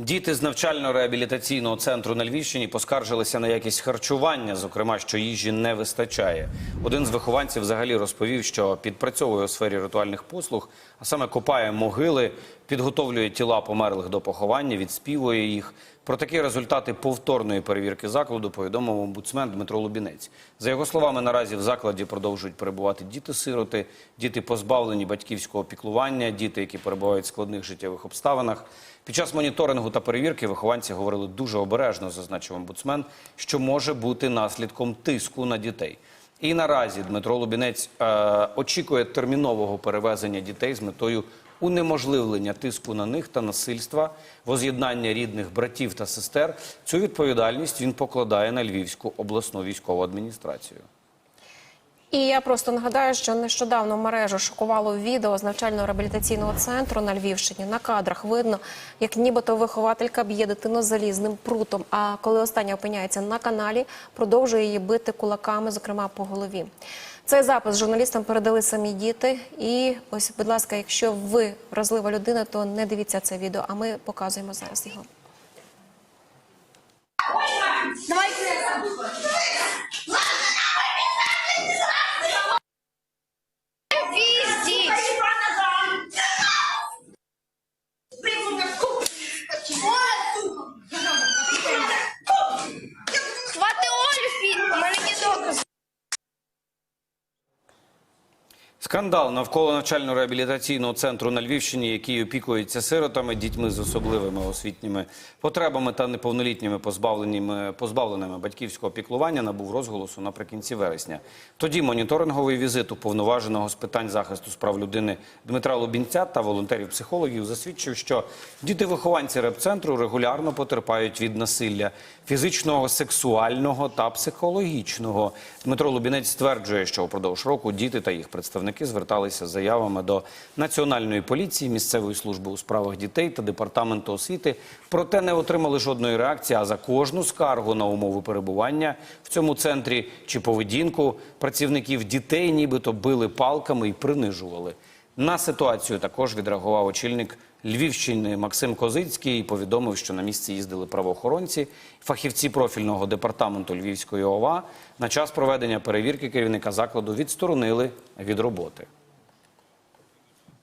Діти з навчально-реабілітаційного центру на Львівщині поскаржилися на якість харчування, зокрема, що їжі не вистачає. Один з вихованців взагалі розповів, що підпрацьовує у сфері ритуальних послуг, а саме копає могили, підготовлює тіла померлих до поховання, відспівує їх. Про такі результати повторної перевірки закладу повідомив омбудсмен Дмитро Лубінець. За його словами, наразі в закладі продовжують перебувати діти-сироти, діти позбавлені батьківського піклування, діти, які перебувають в складних життєвих обставинах. Під час моніторингу та перевірки вихованці говорили дуже обережно, зазначив омбудсмен, що може бути наслідком тиску на дітей. І наразі Дмитро Лубінець е, очікує термінового перевезення дітей з метою унеможливлення тиску на них та насильства, воз'єднання рідних братів та сестер. Цю відповідальність він покладає на Львівську обласну військову адміністрацію. І я просто нагадаю, що нещодавно мережу шокувало відео з навчально-реабілітаційного центру на Львівщині. На кадрах видно, як нібито вихователька б'є дитину залізним прутом. А коли остання опиняється на каналі, продовжує її бити кулаками, зокрема по голові. Цей запис журналістам передали самі діти. І ось, будь ласка, якщо ви вразлива людина, то не дивіться це відео. А ми показуємо зараз його. Давай. Скандал навколо навчально-реабілітаційного центру на Львівщині, який опікується сиротами, дітьми з особливими освітніми потребами та неповнолітніми позбавленими, позбавленими батьківського піклування, набув розголосу наприкінці вересня. Тоді моніторинговий візит уповноваженого з питань захисту справ людини Дмитра Лубінця та волонтерів-психологів засвідчив, що діти-вихованці репцентру регулярно потерпають від насилля фізичного, сексуального та психологічного. Дмитро Лубінець стверджує, що упродовж року діти та їх представники зверталися з заявами до Національної поліції, місцевої служби у справах дітей та департаменту освіти, проте не отримали жодної реакції. А за кожну скаргу на умови перебування в цьому центрі чи поведінку працівників дітей, нібито били палками і принижували. На ситуацію також відреагував очільник Львівщини Максим Козицький і повідомив, що на місці їздили правоохоронці, фахівці профільного департаменту Львівської ОВА. На час проведення перевірки керівника закладу відсторонили від роботи.